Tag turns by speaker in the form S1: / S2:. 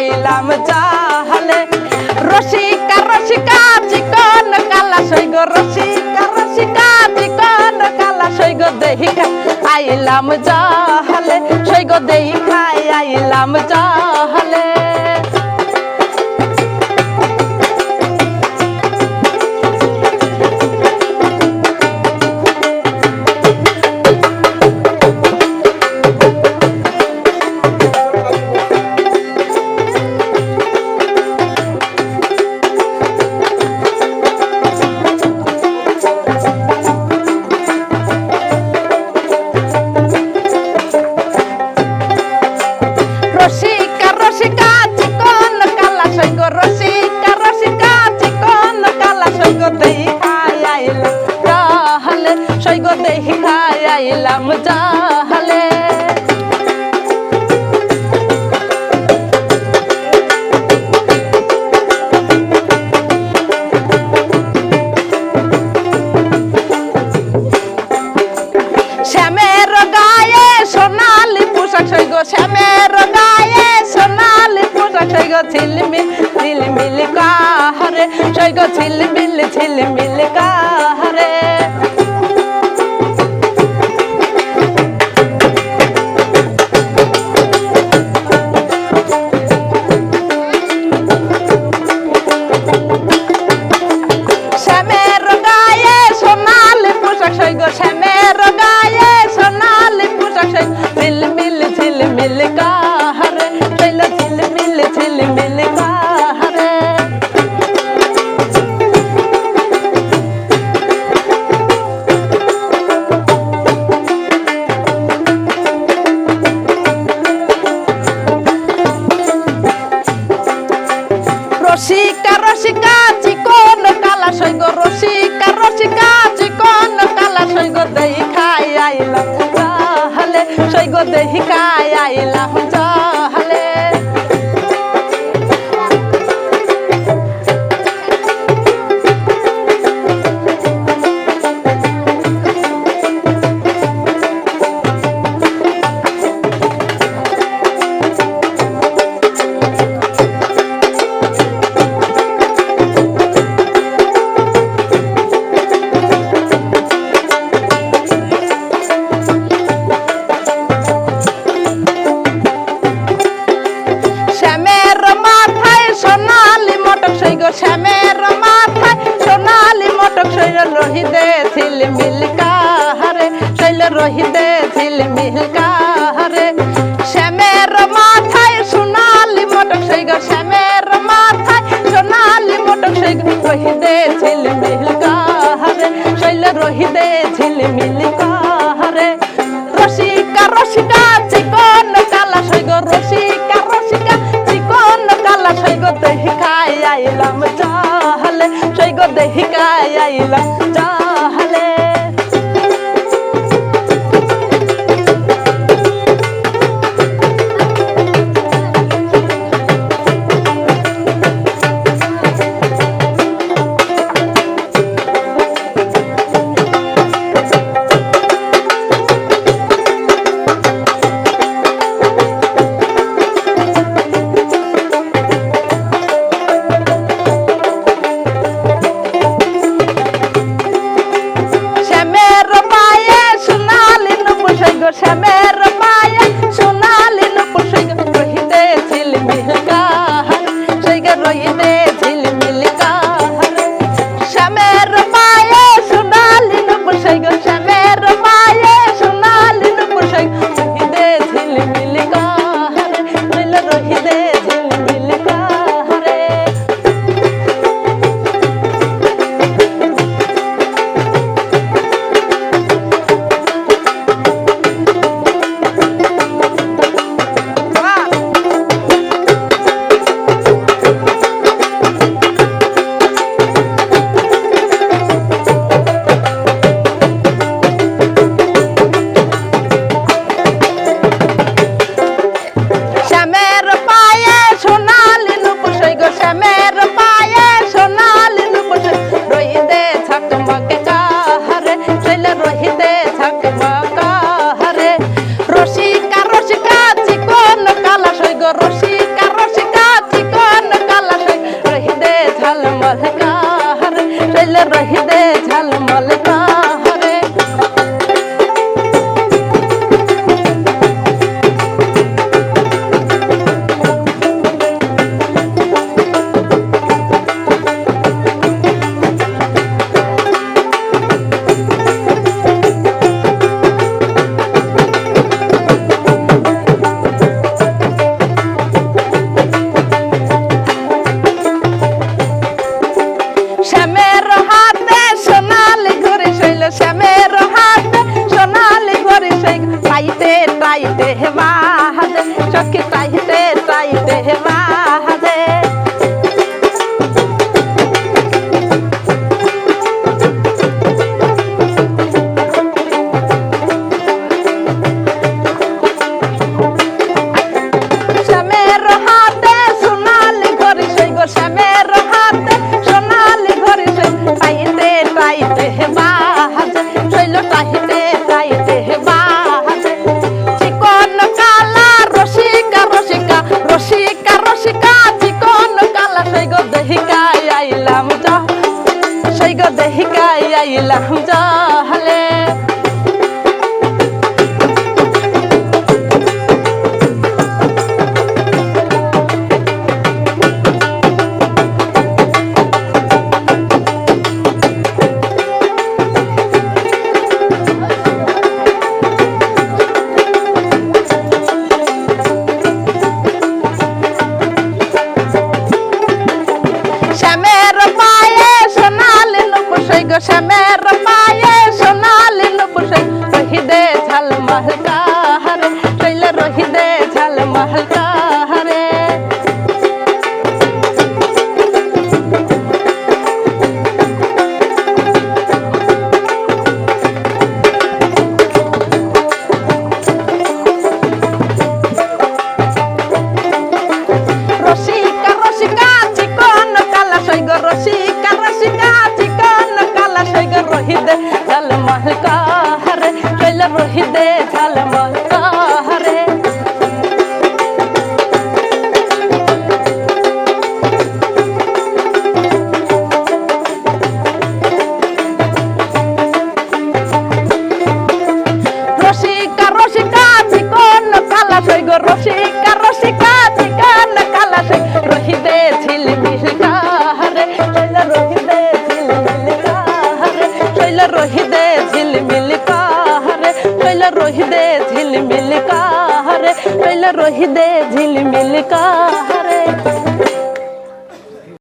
S1: আইলাম জাহালে। রসিকা রসিকা, চিকন কালা সৈগ, রসিকা রসিকা, চিকন কালা সৈগ, দেহিকা। আইলাম জাহালে, সৈগ দেহিকা আইলাম জাহালে। জাহালে সৈগ দেখাই আইলাম জাহালে শ্যামের গায়ে সোনালি পোশাক সৈগ শ্যামের গায়ে সোনালি পোশাক সৈগ ঝিলমিল ঝিলমিল কাহারে সৈগ ঝিলমিল ঝিলমিল কাহারে ঝিলমিল কাহারে শৈল ঝিলমিল ঝিলমিল কাহারে রসিকা রসিকা চিকন কালা সৈগ রসিকা। সৈগ দেহি খাই আইলাম জাহালে রহিদে ঝিলমিল কাহারে? শৈল রহিদে ঝিলমিল কাহারে? শ্যামের মাথায় সোনালি মটক সৈগ, শ্যামের মাথায় সোনালি মটক সৈগ। রহিদে ঝিলমিল কাহারে? শৈল রহিদে ঝিলমিল কাহারে? রসিকা রসিকা, চিকন কালা সৈগ, রসিকা রসিকা, চিকন কালা সৈগ। দেহিকাই আইলাম চাহলে, সৈগ দেহিকাই আইলাম শৈল রহিদে ঝিলমিল কাহারে।